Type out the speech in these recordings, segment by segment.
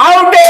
আউটে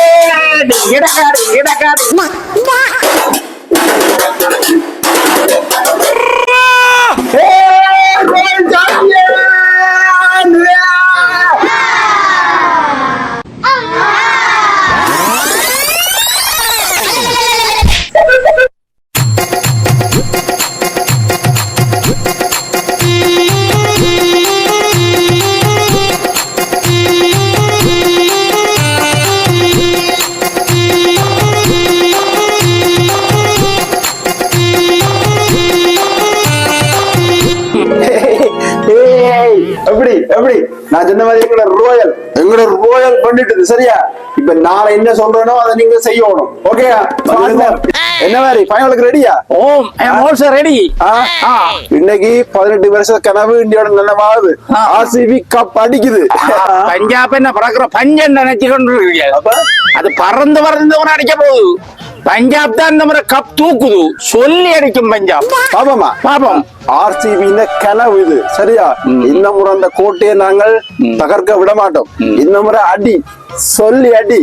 எப்படி எப்படி? நான் சொன்ன மாதிரி எங்களோட ரோயல் எங்களோட ரோயல் பண்ணிட்டு சரியா? இப்ப நான் என்ன சொல்றேனோ அதை நீங்க செய்யணும். ஓகே என்ன மாதிரி? ஃபைனலுக்கு ரெடியா ஓம் ஐ அம் ஆல்சோ ரெடி இன்னைக்கு பதினெட்டு வருஷ கனவு இந்தியோட நினைவாகுது. ஆர்சிபி கப் அடிக்குது. பஞ்சாப் என்ன பறக்கிற பஞ்சம் நினைச்சு கொண்டு அது பறந்து பறந்து அடிக்க போகுது. பஞ்சாப் தான் இந்த முறை கப் தூக்குது. சொல்லி அடிக்கும் பஞ்சாப். பாப்போமா பாப்போம் ஆர்சிபி கனவு இது. சரியா? இந்த முறை அந்த கோட்டையை நாங்கள் தகர்க்க விட மாட்டோம். இந்த முறை அடி. சொல்லி அடி.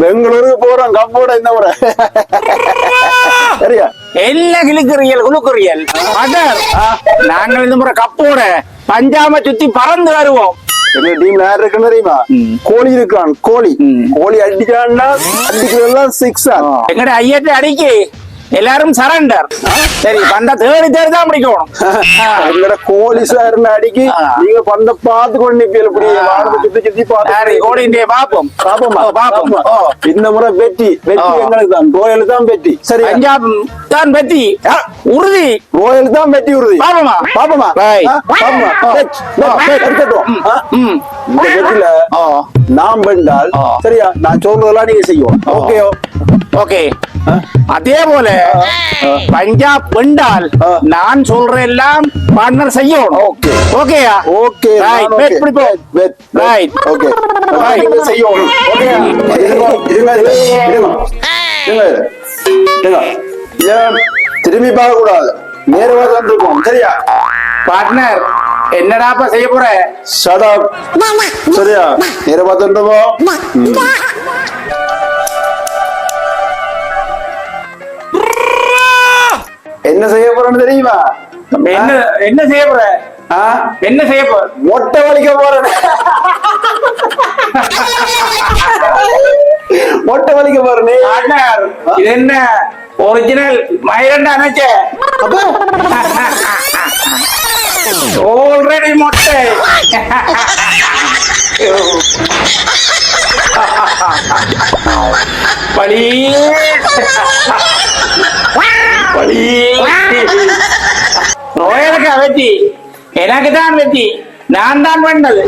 பெங்களூருக்கு போறோம் கப்போட இந்த முறை. சரியா? எல்லாம் கிளுக்குறியல் குளுக்குறியல் மதர் நாங்கள் இந்த முறை கப்போட பஞ்சாபை சுத்தி பறந்து வருவோம். எங்க டீம்ல யார் இருக்குன்னு தெரியுமா? கோலி இருக்கான் கோலி. கோலி அடிக்கிறான்னா அடிக்கிறதெல்லாம் சிக்ஸா எங்கட ஐயத்தை அடிக்கி. எல்லாரும் சரண்டர் சரி பந்த தேடி தேடி தான் பிடிக்கணும் எங்கட கோலி சார் அடிக்கி. நீங்க பந்த பார்த்து கொண்டு நிப்பீங்க வானத்தை சுத்தி சுத்தி சரி பார்த்து கோடிண்டே பாப்போம் பாப்போமா பாப்போம் ஓ. இந்த முறை வெற்றி வெற்றி. எங்களுக்கு தான் ரோயல் தான் வெற்றி சரியா பஞ்சாப் தான் பத்தி உறுதி ரோயல் தான் வெற்றி உறுதி பாப்போமா பாப்போமா பாப்போமா இந்த வெற்றில நாம் வென்றால். சரியா நான் சொல்றதெல்லாம் நீங்க செய்யும் ஓகே ஓகே அதே போல பஞ்சாப் ஆ. நான் சொல்ற எல்லாம் பார்ட்னர் செய்யணும் ஓகே ஓகேயா ஓகே Right, bet பிடிப்போம். ஓகே. நீங்க செய்யணும் ஓகே இருங்க இருங்க இருங்க இருங்க இருங்க ஏன் திரும்பி பார்க்க கூடாது நேரவா தான் இருக்கும் சரியா பார்ட்னர் என்னடாப்பா செய்ய போற அப் சரியா நேரவா தான் தெரியுமா? என்ன என்ன செய்ய போற? ஆ? என்ன செய்ய போற மொட்டை வலிக்க போறேன். மொட்டை வலிக்க போறேன். இது என்ன? ஒரிஜினல் மயிரண்டா நினைச்ச? ஆல்ரெடி மொட்டை. பலி. பலி ரோயலுக்கு வெற்றி எனக்கு தான் வெற்றி நான் தான் பண்ணது